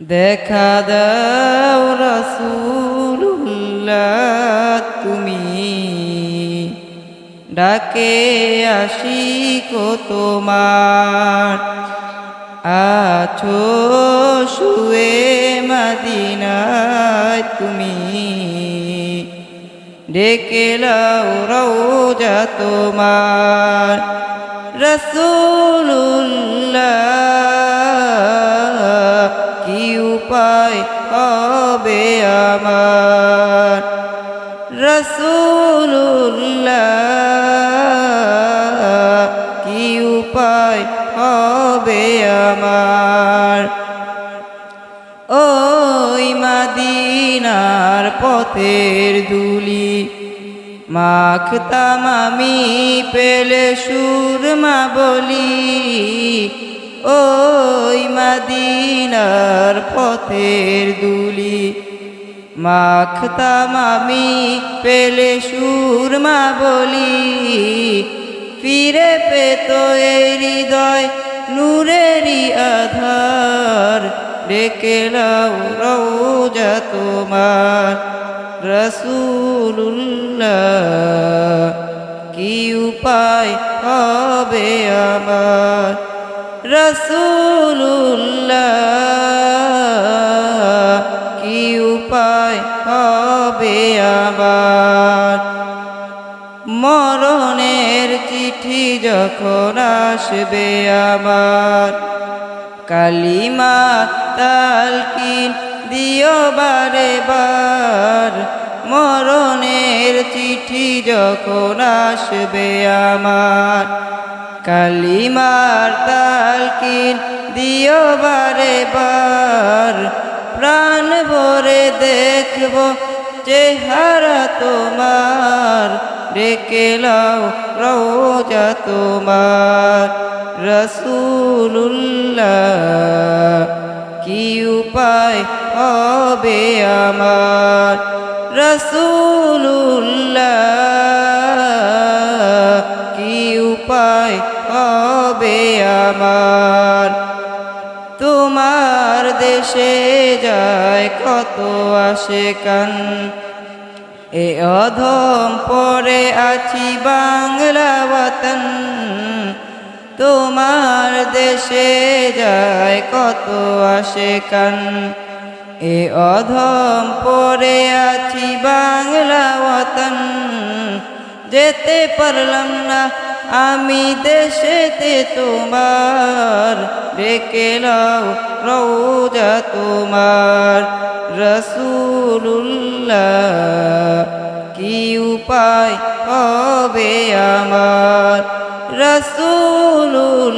দেখা দাও রসুল্লাহ তুমি। ডাকে আসি কো তোমার। আছো শুয়ে মদিনায় তুমি। ডেকে লাও রওজা তোমার। রসুল্লাহ হবে আমার। রসুল্লাহ কি উপায় হবে আমার? ওই মাদিনার পথের দুলি মাখতাম আমি পেলে সুরমা বলি ওই মাদিনার পথের দুলি। মাখতাম আমি পেলে সুরমা বলি। ফিরে পেত এই হৃদয় নূরেরই আধার। ডেকে রওজা তোমার। রসুল্লাহ কি উপায় হবে আমার? রসুল্লাহ কি উপায় হবে আমার মরণের চিঠি যখন আসবে আমার কালিমা তালকিন দিও বারে বার মরণের চিঠি যখন আসবে আমার কালিমার তালকিন দিও বারে বার। প্রাণ ভরে দেখব চেহারা তোমার। ডেকে লাও রোজা তোমার। রসুল্লাহ কি উপায় হবে আমার? রসুল্লাহ কি উপায় হবে আমার। তোমার দেশে যায় কত আসে কান এ অধম পরে আছি বাংলা বতন। তোমার দেশে যায় কত আসে কান এ অধম পরে আছি বাংলা বতন। যেতে পারলাম না আমি দেশেতে তোমার রেখে লাও রৌজা তোমার। রসুল্লাহ কি উপায় হবে আমার? রসুল্লাহ